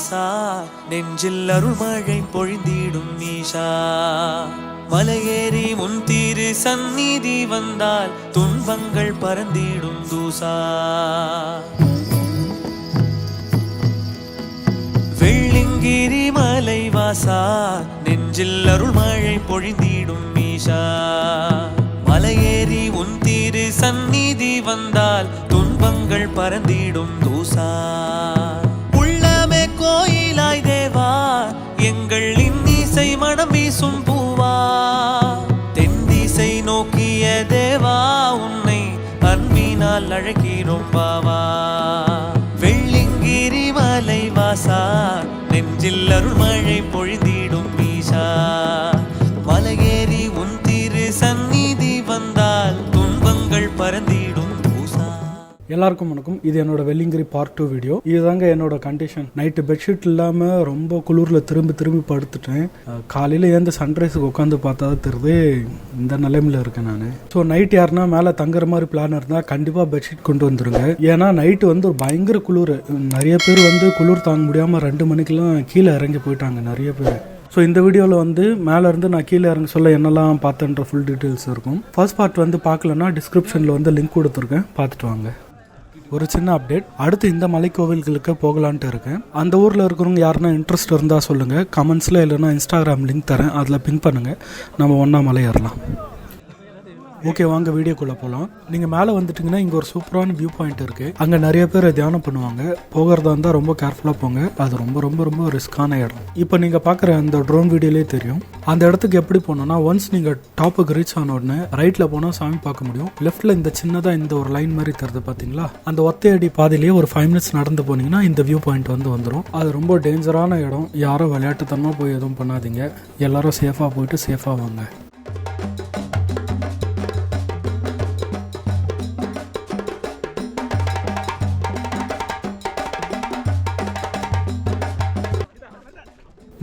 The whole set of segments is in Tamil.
வெள்ளிங்கிரி மலை வாசா நெஞ்சில் அருள்மழை பொழிந்திடும் ஈஷா மலையேறி முன் தீரு சந்நிதி வந்தால் துன்பங்கள் பறந்திடும் தூசா. வெள்ளிங்கிரி மலை வாசா நெஞ்சில் அருள்மழை பொழிந்திடும் ஈஷா மலையேறி உன் தீரு சந்நிதி வந்தால் துன்பங்கள் பறந்திடும் தூசா. நெஞ்சில் அருள்மழை பொழிந்திடும் ஈஷா எல்லாருக்கும் வணக்கம். இது என்னோட வெள்ளிங்கிரி பார்ட் டூ வீடியோ இதுதாங்க என்னோட கண்டிஷன் நைட்டு பெட்ஷீட் இல்லாமல் ரொம்ப குளிரில் திரும்பி திரும்பி படுத்துட்டேன். காலையில் காலையில ஏந்து சன்ரைஸுக்கு உட்காந்து பார்த்தா தான் தெரியுது இந்த நிலைமையில் இருக்கேன் நான். ஸோ நைட் யாருன்னா மேலே தங்குற மாதிரி பிளான் இருந்தால் கண்டிப்பாக பெட்ஷீட் கொண்டு வந்துருங்க. ஏன்னா நைட்டு வந்து ஒரு பயங்கர குளிர். நிறைய பேர் வந்து குளிர் தாங்க முடியாமல் ரெண்டு மணிக்கெல்லாம் கீழே இறங்கி போயிட்டாங்க நிறைய பேர். ஸோ இந்த வீடியோவில் வந்து மேலேருந்து நான் கீழே இறங்க சொல்ல என்னெல்லாம் பார்த்தேன்ற ஃபுல் டீட்டெயில்ஸ் இருக்கும். ஃபர்ஸ்ட் பார்ட் வந்து பார்க்கலன்னா டிஸ்கிரிப்ஷனில் வந்து லிங்க் கொடுத்துருக்கேன். பார்த்துட்டு வாங்க. ஒரு சின்ன அப்டேட் அடுத்து இந்த மலைக்கோவில்களுக்கு போகலான்ட்டு இருக்கேன். அந்த ஊரில் இருக்கிறவங்க யாருன்னா இன்ட்ரெஸ்ட் இருந்தால் சொல்லுங்கள் கமெண்ட்ஸில் இல்லைன்னா இன்ஸ்டாகிராம் லிங்க் தரேன். அதில் பின் பண்ணுங்கள் நம்ம ஒன்றா மலை ஏறலாம். ஓகே வாங்க வீடியோக்குள்ளே போகலாம் நீங்கள் மேலே வந்துட்டிங்கன்னா இங்கே ஒரு சூப்பரான வியூ பாயிண்ட் இருக்குது அங்கே நிறைய பேர் தியானம் பண்ணுவாங்க. போகிறதா இருந்தால் ரொம்ப கேர்ஃபுல்லாக போங்க. அது ரொம்ப ரொம்ப ரொம்ப ரிஸ்க்கான இடம். இப்போ நீங்கள் பார்க்குற அந்த ட்ரோன் வீடியோலே தெரியும். அந்த இடத்துக்கு எப்படி போனோம்னா ஒன்ஸ் நீங்கள் டாப்புக்கு ரீச் ஆன உடனே ரைட்டில் போனால் சாமி பார்க்க முடியும். லெஃப்ட்டில் இந்த சின்னதாக இந்த ஒரு லைன் மாதிரி தருது பார்த்தீங்களா அந்த ஒத்தையடி பாதையிலேயே ஒரு ஃபைவ் மினிட்ஸ் நடந்து போனீங்கன்னா இந்த வியூ பாயிண்ட் வந்து வந்துடும் அது ரொம்ப டேஞ்சரான இடம். யாரும் விளையாட்டுத்தனமாக போய் எதுவும் பண்ணாதீங்க. எல்லாரும் சேஃபாக போயிட்டு சேஃபாக வாங்க.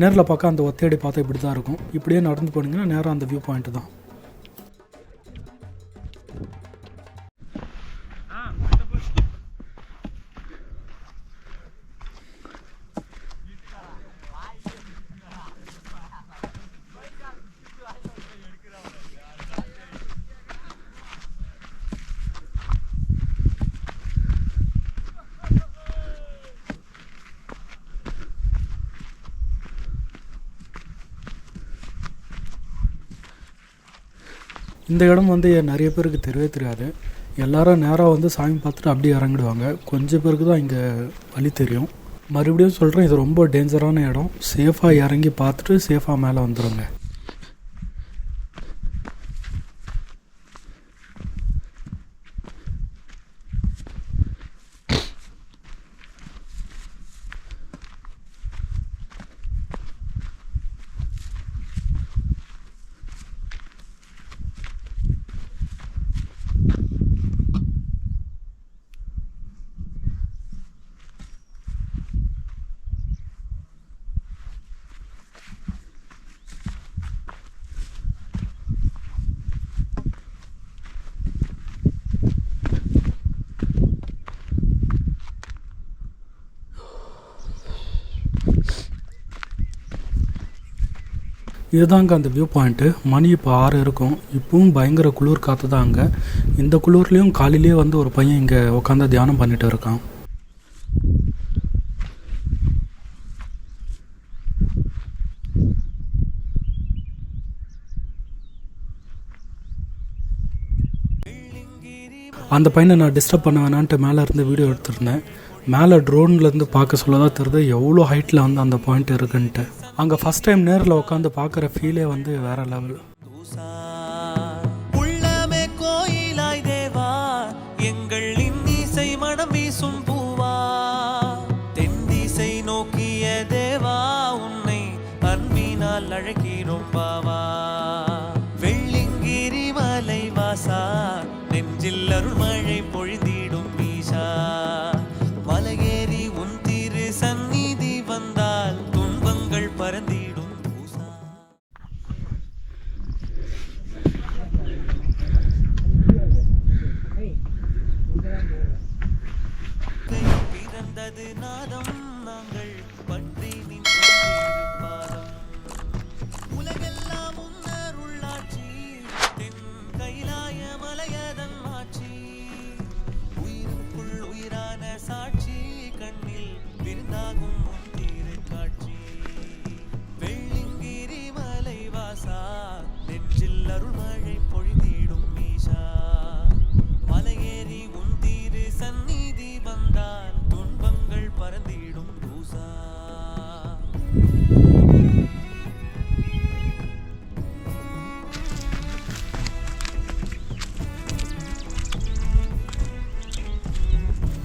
நேரில் பார்க்க அந்த ஒத்தையடி பார்த்தா இப்படி தான் இருக்கும். இப்படியே நடந்து போனீங்கன்னா நேராக அந்த வியூ பாயிண்ட் தான். இந்த இடம் வந்து நிறைய பேருக்கு தெரியவே தெரியாது. எல்லாரும் நேராக வந்து சாமி பார்த்துட்டு அப்படியே இறங்கிடுவாங்க. கொஞ்சம் பேருக்கு தான் இங்கே வழி தெரியும். மறுபடியும் சொல்கிறேன் இது ரொம்ப டேஞ்சரான இடம். சேஃபாக இறங்கி பார்த்துட்டு சேஃபாக மேலே வந்துடுங்க இதுதாங்க அந்த வியூ பாயிண்ட்டு மணி இப்போ ஆறு இருக்கும். இப்பவும் பயங்கர குளிர் காற்று தான் அங்கே இந்த குளிர்லேயும் காலையிலேயே வந்து ஒரு பையன் இங்கே உட்காந்து தியானம் பண்ணிட்டு இருக்கான். அந்த பையனை நான் டிஸ்டர்ப் பண்ண வேணான்ட்டு மேலே இருந்து வீடியோ எடுத்திருந்தேன். மேலே ட்ரோன்லேருந்து பார்க்க சொல்ல தான் தெரியுது எவ்வளோ ஹைட்டில் வந்து அந்த பாயிண்ட் இருக்குன்ட்டு. அங்கே ஃபஸ்ட் டைம் நேரில் உட்காந்து பார்க்குற ஃபீலே வந்து வேற லெவல்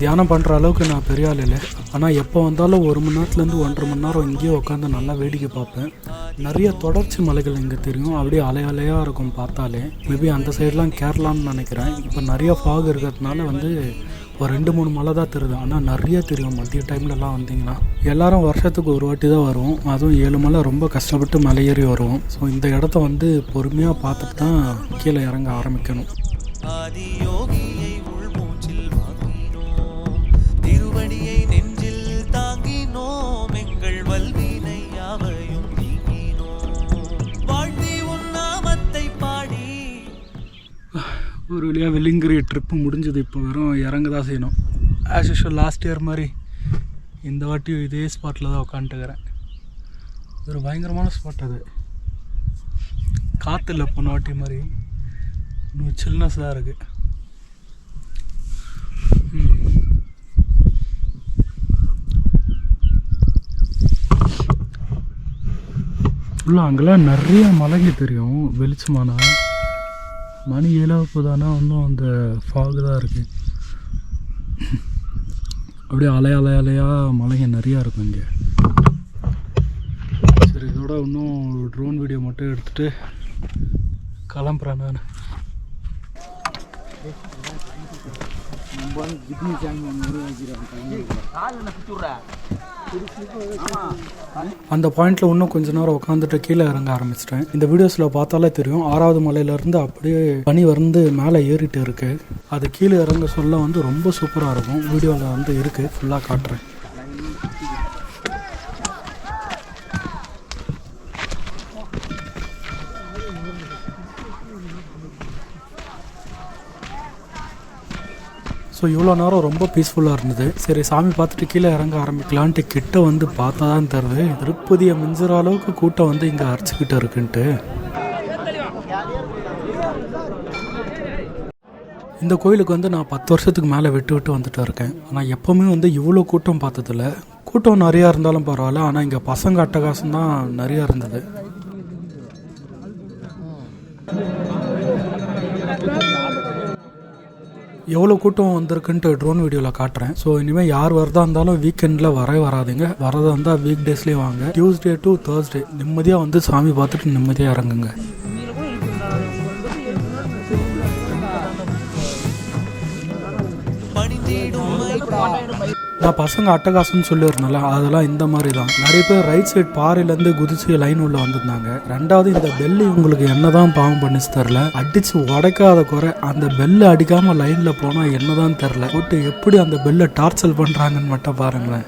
தியானம் பண்ணுற அளவுக்கு நான் பெரிய ஆள் இல்லை. ஆனால் எப்போ வந்தாலும் ஒரு மணி நேரத்துலேருந்து ஒன்றரை மணி நேரம் இங்கேயே உட்காந்து நல்லா வேடிக்கை பார்ப்பேன். நிறைய தொடர்ச்சி மலைகள் இங்கே தெரியும். அப்படியே அலை அலையாக இருக்கும் பார்த்தாலே. மேபி அந்த சைட்லாம் கேரளான்னு நினைக்கிறேன். இப்போ நிறைய ஃபாக் இருக்கிறதுனால வந்து ஒரு ரெண்டு மூணு மலை தான் தெரியுது. ஆனால் நிறைய தெரியும். மதிய டைம்லலாம் வந்தீங்கன்னா. எல்லாரும் வருஷத்துக்கு ஒரு வாட்டி தான் வருவோம். அதுவும் ஏழு மலை ரொம்ப கஷ்டப்பட்டு மலை ஏறி வருவோம். ஸோ இந்த இடத்த வந்து பொறுமையாக பார்த்துட்டு தான் கீழே இறங்க ஆரம்பிக்கணும். ஒரு வழியாக வெள்ளிங்கிரி ட்ரிப்பு முடிஞ்சது. இப்போ வெறும் இறங்க தான் செய்யணும். ஆஸ் யூஷுவல் லாஸ்ட் இயர் மாதிரி இந்த வாட்டியும் இதே ஸ்பாட்டில் தான் உட்காந்துட்டுக்கிறேன் ஒரு பயங்கரமான ஸ்பாட் அது. காற்று இல்லை போன வாட்டி மாதிரி. இன்னும் சில்னஸ் தான் இருக்குது ஃபுல்லாக அங்கெல்லாம் நிறைய மலைங்க தெரியும். வெளிச்சமானா. மணி ஏழாவது போதானா இன்னும் அந்த ஃபாகு தான் இருக்குது அப்படியே அலை அலை அலையாக மலைங்க நிறையா இருக்கும் இங்கே. சரி இதோட இன்னும் ட்ரோன் வீடியோ மட்டும் எடுத்துகிட்டு கிளம்புறேன் நான். அந்த பாயிண்ட்ல இன்னும் கொஞ்ச நேரம் உட்காந்துட்டு கீழே இறங்க ஆரம்பிச்சிட்டேன். இந்த வீடியோஸில் பார்த்தாலே தெரியும் ஆறாவது மலையிலேருந்து அப்படியே பனி வந்து மேலே ஏறிட்டு இருக்கு. அது கீழே இறங்க சொல்ல வந்து ரொம்ப சூப்பராக இருக்கும். வீடியோவில் வந்து இருக்கு. ஃபுல்லாக காட்டுறேன். ஸோ இவ்வளோ நேரம் ரொம்ப பீஸ்ஃபுல்லாக இருந்தது. சரி சாமி பார்த்துட்டு கீழே இறங்க ஆரம்பிக்கலான்ட்டு கிட்ட வந்து பார்த்தா தான் தருது திருப்பதியை மிஞ்சுற அளவுக்கு கூட்டம் வந்து இங்கே அரைச்சிக்கிட்டு இருக்குன்ட்டு. இந்த கோயிலுக்கு வந்து நான் பத்து வருஷத்துக்கு மேலே விட்டு விட்டு வந்துட்டு இருக்கேன். ஆனால் எப்போவுமே வந்து இவ்வளோ கூட்டம் பார்த்ததில்ல. கூட்டம் நிறையா இருந்தாலும் பரவாயில்ல. ஆனால் இங்கே பசங்க அட்டகாசம் தான் நிறையா இருந்தது. எவ்வளோ கூட்டம் வந்திருக்குன்ட்டு ட்ரோன் வீடியோவில் காட்டுறேன். ஸோ இனிமேல் யார் வரதா இருந்தாலும் வீக்கெண்டில் வரவே வராதுங்க. வரதா இருந்தால் வீக் டேஸ்லேயே வாங்க. டியூஸ்டே டு தேர்ஸ்டே நிம்மதியாக வந்து சாமி பார்த்துட்டு நிம்மதியாக இறங்குங்க. நான் பசங்க அட்டகாசம்னு சொல்லியிருந்தேன்ல அதெல்லாம் இந்த மாதிரி தான் நிறைய பேர் ரைட் சைடு பாறையிலேருந்து குதிச்சு லைன் உள்ள வந்திருந்தாங்க. ரெண்டாவது இந்த பெல்லு உங்களுக்கு என்னதான் பாவம் பண்ணிச்சு தெரில அடிச்சு உடைக்காத குறை அந்த பெல்லு அடிக்காம லைன்ல போனா என்னதான் தெரில போட்டு எப்படி அந்த பெல்லை டார்ச்சல் பண்றாங்கன்னு மட்டும் பாருங்களேன்.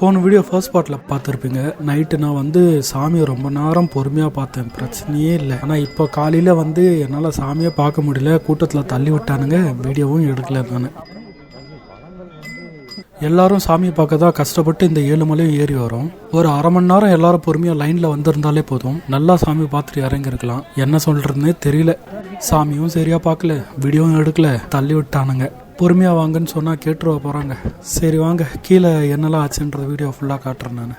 போன வீடியோ ஃபர்ஸ்ட் பார்ட்டில் பார்த்துருப்பீங்க. நைட்டு நான் வந்து சாமியை ரொம்ப நேரம் பொறுமையாக பார்த்தேன். பிரச்சனையே இல்லை. ஆனால் இப்போ காலையில் வந்து என்னால் சாமியை பார்க்க முடியல. கூட்டத்தில் தள்ளி விட்டானுங்க. வீடியோவும் எடுக்கல நான். எல்லாரும் சாமியை பார்க்க தான் கஷ்டப்பட்டு இந்த ஏழு மலையும் ஏறி வரும். ஒரு அரை மணி நேரம் எல்லாரும் பொறுமையாக லைனில் வந்திருந்தாலே போதும். நல்லா சாமி பார்த்துட்டு இறங்கியிருக்கலாம் என்ன சொல்கிறதுனே தெரியல. சாமியும் சரியாக பார்க்கல. வீடியோவும் எடுக்கல. தள்ளி விட்டானுங்க. பொறுமையாக வாங்கன்னு சொன்னால் கேட்டுருவா போகிறாங்க சரி வாங்க கீழே என்னெல்லாம் ஆச்சுன்ற வீடியோ ஃபுல்லாக காட்டுறேன் நான்.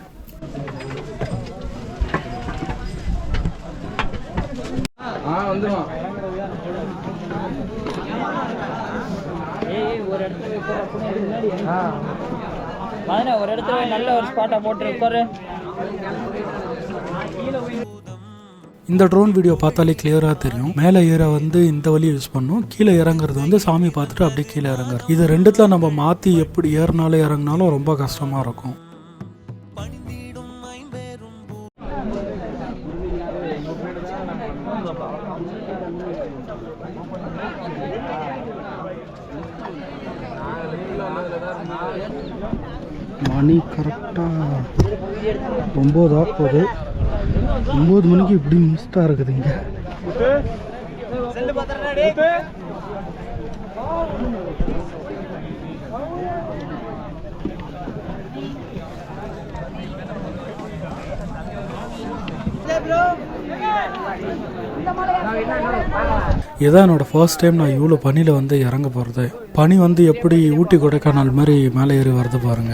ஒரு இடத்துல நல்ல ஒரு ஸ்பாட்டா போட்டு உட்காரு. இந்த ட்ரோன் வீடியோ பார்த்தாலே கிளியராக தெரியும். மேலே ஏற வந்து இந்த வழியை யூஸ் பண்ணும். கீழே இறங்குறது வந்து சாமி பார்த்துட்டு அப்படியே கீழே இறங்குறது. இது ரெண்டுத்துல நம்ம மாற்றி எப்படி ஏறினாலும் இறங்கினாலும் ரொம்ப கஷ்டமாக இருக்கும். மணி கரெக்டாக ஒம்போதா ஆக போகுது. ஒம்பது மணிக்கு இப்படி மிஸ்டாக இருக்குதுங்க இதான் என்னோட ஃபர்ஸ்ட் டைம் நான் இவ்வளோ பனியில் வந்து இறங்க போகிறது பனி வந்து எப்படி ஊட்டி கொடைக்கானல் மாதிரி மேலே ஏறி வருது பாருங்க.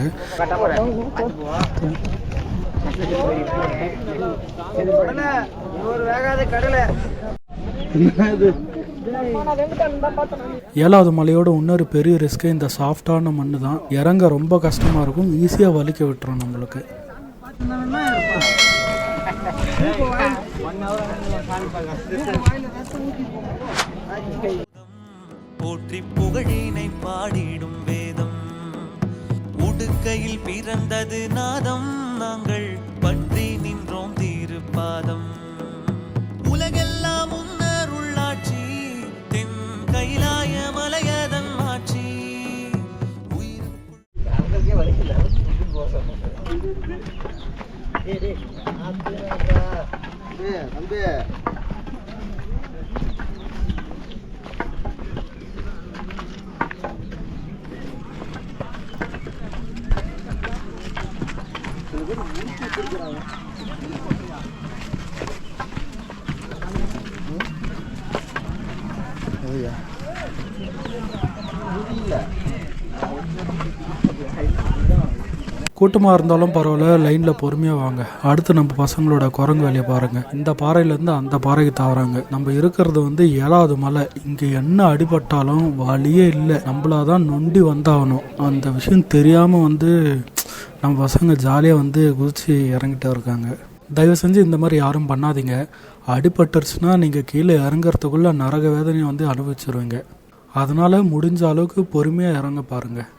ஏழாவது மலையோட இன்னொரு பெரிய ரிஸ்க்கு இந்த சாஃப்டான மண்ணு தான் இறங்க ரொம்ப கஷ்டமாக இருக்கும். ஈஸியாக வலிக்க விட்டுரும் நம்மளுக்கு. போற்றி புகழினை பாடிடும் வேதம். உடுக்கையில் பிறந்தது நாதம். நாங்கள் நின்றோம் திருப்பாதம் கூட்டமாக இருந்தாலும் பரவாயில்ல லைனில் பொறுமையாக வாங்க. அடுத்து நம்ம பசங்களோட குரங்கு வேலையை பாருங்கள் இந்த பாறையிலேருந்து அந்த பாறைக்கு தாவறாங்க. நம்ம இருக்கிறது வந்து ஏழாவது மலை. இங்கே என்ன அடிபட்டாலும் வழியே இல்லை. நம்மளாதான் நொண்டி வந்தாகணும். அந்த விஷயம் தெரியாமல் வந்து நம்ம பசங்க ஜாலியாக வந்து குதிச்சு இறங்கிட்டு இருக்காங்க. தயவு செஞ்சு இந்த மாதிரி யாரும் பண்ணாதீங்க. அடிபட்டுருச்சுன்னா நீங்கள் கீழே இறங்குறதுக்குள்ளே நரக வேதனையை வந்து அனுபவிச்சிருவீங்க. அதனால் முடிஞ்ச அளவுக்கு பொறுமையாக இறங்க பாருங்கள்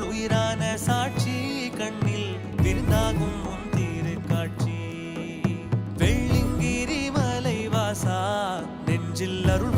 உயிரான சாட்சி கண்ணில் விருந்தாகும் உன் காட்சி வெள்ளிங்கிரி மலைவாசா நெஞ்சில் அருள்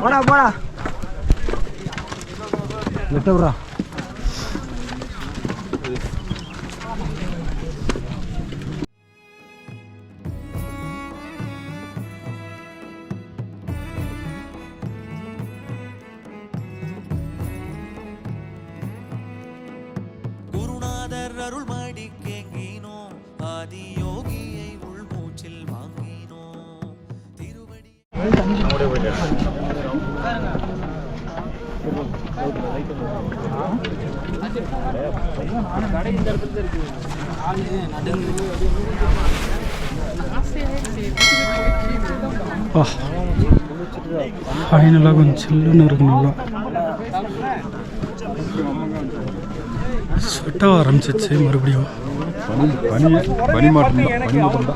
போடா போடா. விட்டுறா ஆ ஃபைனலாக கொஞ்சம் சில்லுன்னு இருக்கு நல்லா ஸ்வெட்டாக ஆரம்பிச்சிச்சு மறுபடியும் பனி பனி பனி மாற்றம்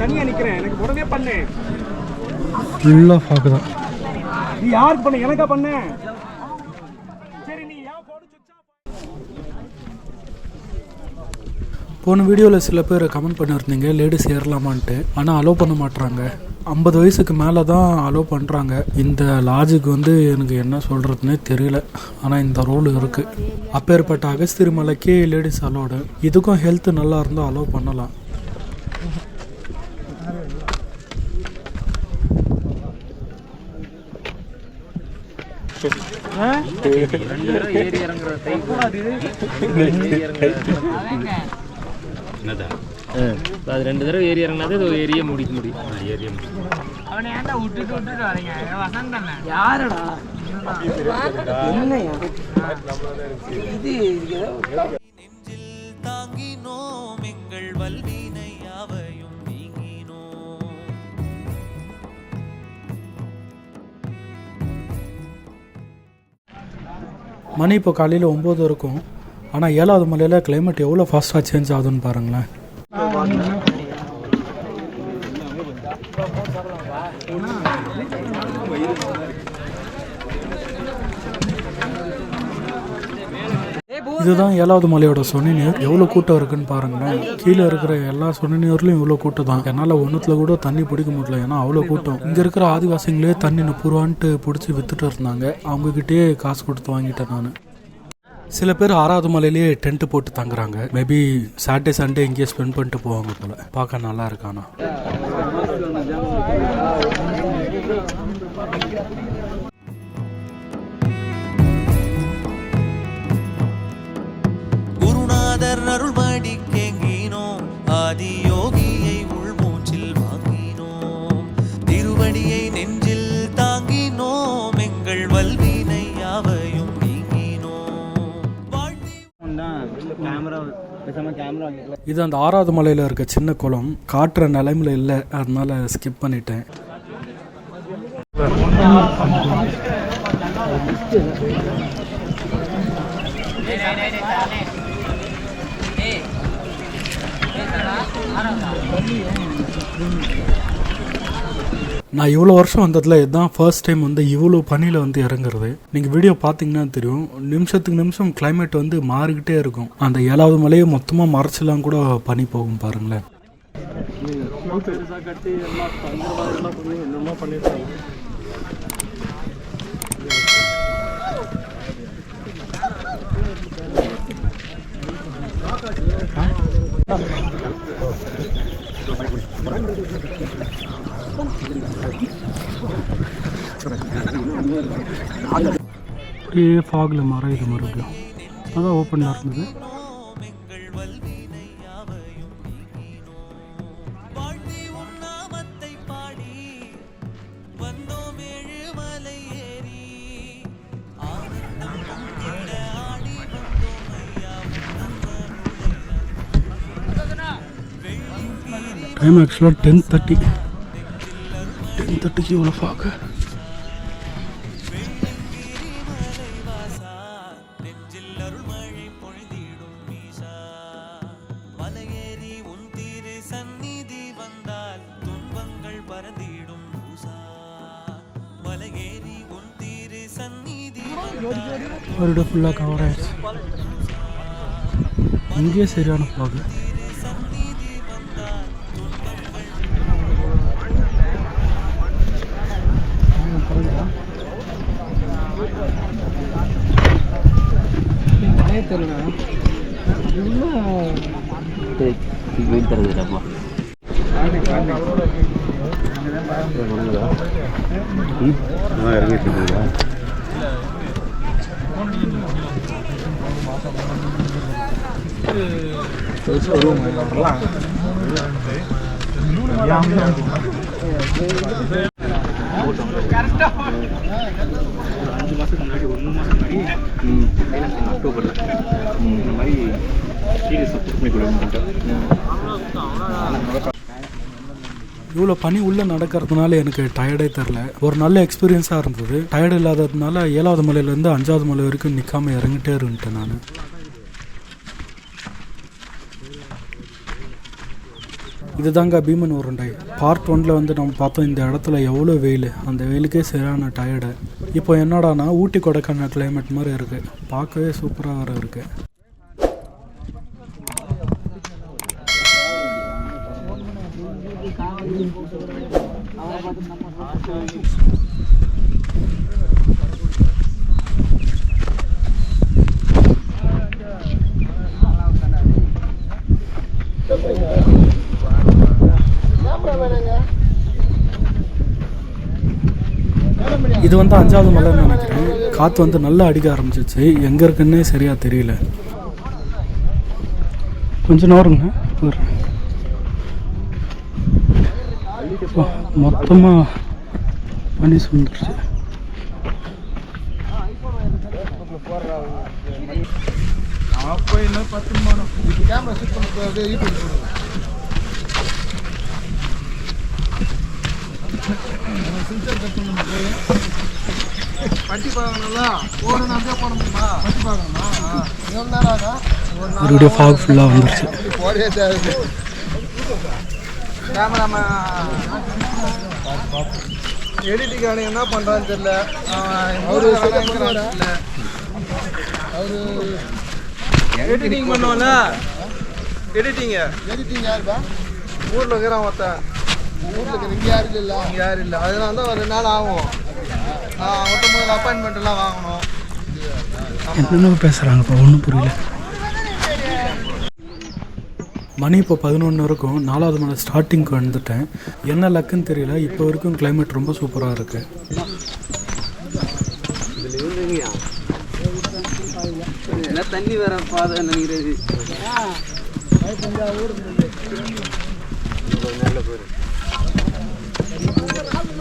தான் எனக்கு உடனே ஃபுல்லாக ஃபாக்கு தான் நீ யார் பண்ண எனக்கா பண்ண சரி நீ ஏன் போன வீடியோவில் சில பேர் கமெண்ட் பண்ணியிருந்தீங்க லேடிஸ் ஏறலாமான்ட்டு. ஆனால் அலோவ் பண்ண மாட்டுறாங்க ஐம்பது வயசுக்கு மேலே தான் அலோவ் பண்ணுறாங்க இந்த லாஜிக் வந்து எனக்கு என்ன சொல்கிறதுனே தெரியல. ஆனால் இந்த ரூல் இருக்குது அப்பேற்பட்ட அகஸ்திரி மலைக்கே லேடிஸ் அலோடு இதுக்கும் ஹெல்த் நல்லா இருந்தால் அலோவ் பண்ணலாம். என்னதா அது ரெண்டு தடவை ஏறி இறங்கினா இது ஒரு ஏரியா முடிக்க முடியும். ஏரியா யாரடா என்னையா இது நெஞ்சில் தாங்கினோம் எங்கள் வல்வினை யாவையும் நீங்கினோம் மணி இப்போ காலையில் ஒம்பது இருக்கும். ஆனால் ஏழாவது மலையில் climate எவ்வளோ ஃபாஸ்ட்டாக சேஞ்ச் ஆகுதுன்னு பாருங்களேன். இதுதான் ஏழாவது மலையோட சொன்னியூர் எவ்வளோ கூட்டம் இருக்குன்னு பாருங்களேன். கீழே இருக்கிற எல்லா சொன்னியூர்லையும் இவ்வளோ கூட்டம் தான் என்னால் ஒன்றுத்துல கூட தண்ணி பிடிக்க முடியல ஏன்னா அவ்வளோ கூட்டம். இங்கே இருக்கிற ஆதிவாசிங்களே தண்ணி முப்பது பிடிச்சி வித்துட்டு இருந்தாங்க. அவங்கக்கிட்டே காசு கொடுத்து வாங்கிட்டேன் நான். சில பேர் ஆறாவது மலையிலேயே டென்ட் போட்டு தங்குறாங்க. மேபி சாட்டர்டே சண்டே இங்கேயே ஸ்பெண்ட் பண்ணிட்டு போவாங்க போல. பார்க்க நல்லா இருக்கானா? இது அந்த ஆறாவது மலையில் இருக்க சின்ன குளம். காட்டுற நிலைமையில இல்லை. அதனால ஸ்கிப் பண்ணிட்டேன். நான் இவ்வளோ வருஷம் வந்ததில் இதுதான் ஃபர்ஸ்ட் டைம் வந்து இவ்வளோ பனியில் வந்து இறங்குறது. நீங்கள் வீடியோ பார்த்தீங்கன்னா தெரியும். நிமிஷத்துக்கு நிமிஷம் கிளைமேட் வந்து மாறிக்கிட்டே இருக்கும். அந்த ஏழாவது மலையை மொத்தமாக மறைச்செல்லாம் கூட பனி போகும் பாருங்களேன். அப்படியே ஃபாகில் மறையுது மறுபடியும் அதான் ஓப்பனில் இருந்தது. டைம் ஆக்சுவலாக டென் தேர்ட்டி டென் தட்டுக்கு இவ்வளோ பார்க்க? வாசா ஃபுல்லாக கவர் ஆயிடுச்சு இங்கே சரியான உன் திரு சந்நிதி வந்தால் துன்பங்கள் பறந்திடும் மலையேறி உன் திரு சந்நிதி வந்தால் ஒரு இடம் ஃபுல்லாக கவர் ஆயிடுச்சு இங்கேயே சரியான ஃபாகு இறங்கிட்டு இருக்கீங்களா இவ்வளோ பனி உள்ளே நடக்கிறதுனால எனக்கு டயர்டே தெரில ஒரு நல்ல எக்ஸ்பீரியன்ஸாக இருந்தது. டயர்டு இல்லாததுனால ஏழாவது மலையிலேருந்து அஞ்சாவது மலை வரைக்கும் நிற்காம இறங்கிட்டே இருந்துட்டேன் நான். இதுதாங்க பீமன் உருண்டை. பார்ட் ஒன்ல வந்து நம்ம பார்த்தோம் இந்த இடத்துல எவ்வளோ வெயில்? அந்த வெயிலுக்கே சரியான டயர்டு இப்போ என்னடானா ஊட்டி கொடைக்கானல் கிளைமேட் மாதிரி இருக்கு. பார்க்கவே சூப்பராக வர இருக்கு. இது வந்து அஞ்சாவது மலைன்னு நினைக்கிறேன். காற்று வந்து நல்லா அடிக்க ஆரம்பிச்சிச்சு எங்கே இருக்குன்னே சரியாக தெரியல. கொஞ்சம் நேரங்க மொத்தமாக பண்ணி சுண்டுருச்சு அப்போ இன்னும் பத்து மணி கேமரா செட் பண்ண. சுந்துருச்சு மறுபடியும் ஃபாக் ஃபுல்லாக வந்துருச்சு. எடிட்டிங் அவனுக்கு என்ன பண்றான்னு தெரியல அவரு அவரு எடிட்டிங் பண்ணுவோம்ல எடிட்டிங் எடிட்டிங் யாருப்பா? ஊர்ல இருக்கிறான் ஒருத்தன். ஊர்ல இங்க யாரும் இல்ல. இங்க யாரும் இல்ல. அதனால தான் ஒரு நாள் ஆகும். அவன்கிட்ட முதல்ல அப்பாயின்மெண்ட் எல்லாம் வாங்கணும். என்னென்ன பேசுகிறாங்கப்பா ஒன்றும் புரியல. மணி இப்போ பதினொன்று இருக்கும். நாலாவது மலை ஸ்டார்டிங்க்கு வந்துட்டேன். என்ன லக்குன்னு தெரியல. இப்போ வரைக்கும் climate ரொம்ப சூப்பராக இருக்கு. தண்ணி வர பாதை நினைக்கிறது?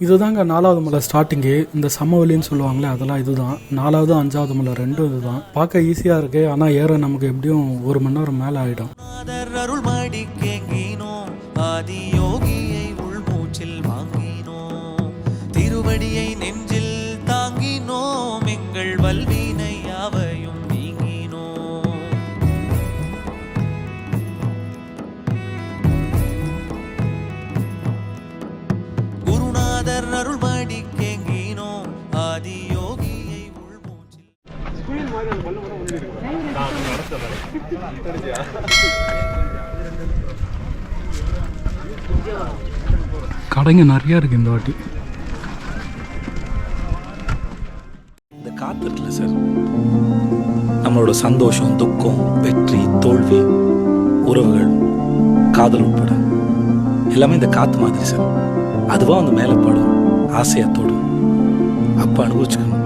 இதுதாங்க நாலாவது மலை ஸ்டார்டிங்கு இந்த சமவெளின்னு சொல்லுவாங்களே அதெல்லாம் இதுதான். நாலாவது அஞ்சாவது மலை ரெண்டும் இதுதான். பார்க்க ஈஸியாக இருக்கு ஆனால் ஏற நமக்கு எப்படியும் ஒரு மணி நேரம் மேலே ஆகிடும் கடைங்க நிறையா இருக்குது இந்த வாட்டி. இந்த காத்து இருக்குல்ல சார் நம்மளோட சந்தோஷம் துக்கம் வெற்றி தோல்வி உறவுகள் காதல் உட்பட எல்லாமே இந்த காத்து மாதிரி சார் அதுவா வந்து மேலே பாடும் ஆசையா அப்போ அனுபவிச்சுக்கணும்.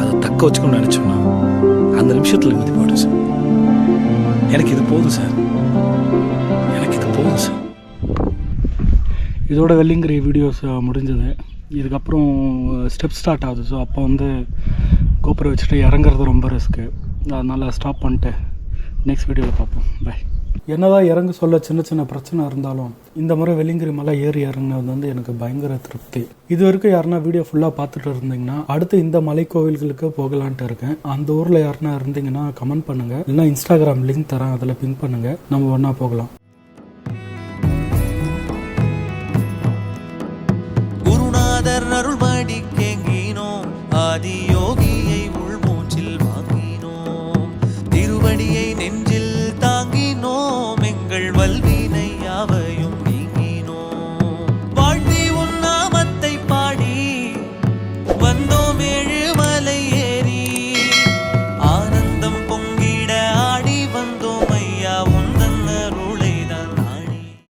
அதை தக்க வச்சுக்கணும்னு நினச்சோம்னா அந்த நிமிஷத்தில் மீதி பாடும் சார் எனக்கு இது போதும் சார். எனக்கு இது போதும் சார். இதோட வெள்ளிங்கிரி வீடியோஸ் முடிஞ்சது. இதுக்கப்புறம் ஸ்டெப் ஸ்டார்ட் ஆகுது. ஸோ அப்போ வந்து கோபுரம் வச்சுட்டு இறங்குறது ரொம்ப ரிஸ்க்கு அதனால் ஸ்டாப் பண்ணிட்டு நெக்ஸ்ட் வீடியோவில் பார்ப்போம். பை என்னதான் இறங்க சொல்ல சின்ன சின்ன பிரச்சனை இருந்தாலும் இந்த முறை வெள்ளிங்கிரி மலை ஏறி இறங்கினது வந்து எனக்கு பயங்கர திருப்தி. இது வரைக்கும் யாருன்னா வீடியோ ஃபுல்லாக பார்த்துட்டு இருந்தீங்கன்னா அடுத்து இந்த மலை கோவில்களுக்கு போகலான்ட்டு இருக்கேன். அந்த ஊரில் யாருன்னா இருந்தீங்கன்னா கமெண்ட் பண்ணுங்க. இல்லைன்னா இன்ஸ்டாகிராம் லிங்க் தரேன் அதில் பின் பண்ணுங்கள் நம்ம ஒன்றா போகலாம். குருநாதர் அருள் கேங்கினோம். ஆதி